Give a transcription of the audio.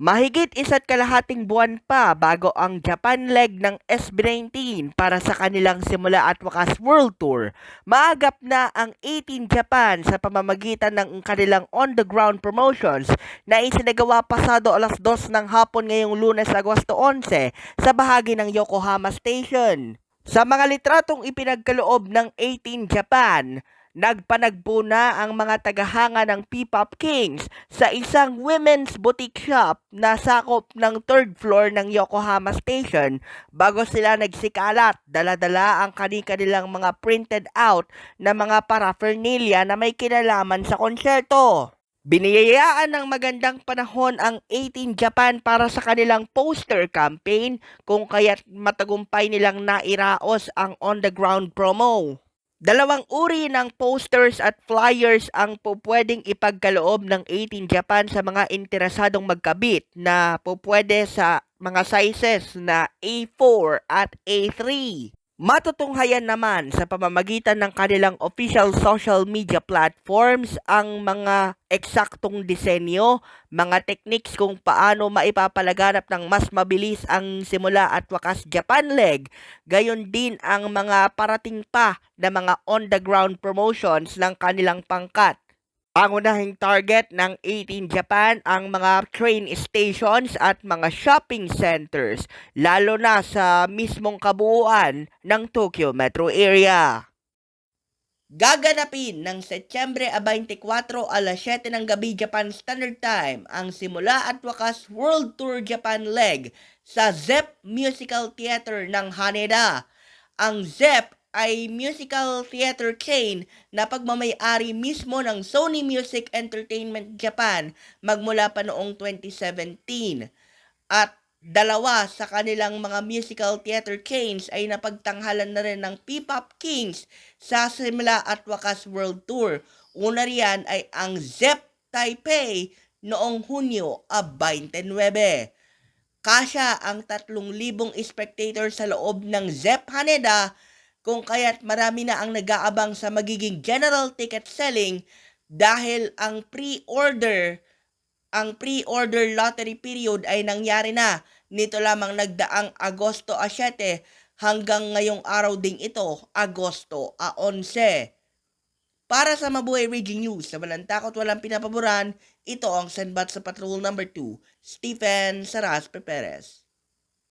Mahigit isa't kalahating buwan pa bago ang Japan leg ng SB19 para sa kanilang simula at wakas World Tour, maagap na ang 18 Japan sa pamamagitan ng kanilang on-the-ground promotions na isinagawa pasado alas 2 ng hapon ngayong lunes Agosto 11 sa bahagi ng Yokohama Station. Sa mga litratong ipinagkaloob ng 18 Japan, Nagpanagpo na ang mga tagahanga ng P-Pop Kings sa isang women's boutique shop na sakop ng third floor ng Yokohama Station bago sila nagsikalat dala-dala ang kani-kanilang mga printed out na mga paraphernalia na may kinalaman sa konsyerto. Biniyayaan ng magandang panahon ang 18 Japan para sa kanilang poster campaign kung kaya't matagumpay nilang nairaos ang on-the-ground promo. Dalawang uri ng posters at flyers ang pupwedeng ipagkaloob ng 18 Japan sa mga interesadong magkabit na pupwede sa mga sizes na A4 at A3. Matutunghayan naman sa pamamagitan ng kanilang official social media platforms ang mga eksaktong disenyo, mga techniques kung paano maipapalaganap ng mas mabilis ang simula at wakas Japan leg, gayon din ang mga parating pa na mga on-the-ground promotions ng kanilang pangkat. Pangunahing target ng 18 Japan ang mga train stations at mga shopping centers, lalo na sa mismong kabuuan ng Tokyo Metro Area. Gaganapin ng Setyembre 24 alas 7 ng gabi Japan Standard Time ang simula at wakas World Tour Japan leg sa ZEP Musical Theater ng Haneda. Ang ZEP ay musical theater chain na pagmamayari mismo ng Sony Music Entertainment Japan magmula pa noong 2017. At dalawa sa kanilang mga musical theater chains ay napagtanghalan na rin ng P-Pop Kings sa simula at wakas World Tour. Una riyan ay ang ZEP Taipei noong Hunyo 29. Kasya ang 3,000 spectator sa loob ng ZEP Haneda kung kaya't marami na ang nag-aabang sa magiging general ticket selling dahil ang pre-order ang pre-order lottery period ay nangyari na nito lamang nagdaang Agosto a 7 hanggang ngayong araw ding ito, Agosto a 11. Para sa Mabuhay Raging News na walang takot walang pinapaboran, ito ang Senbat sa Patrol number 2, Stephen Saras Perez.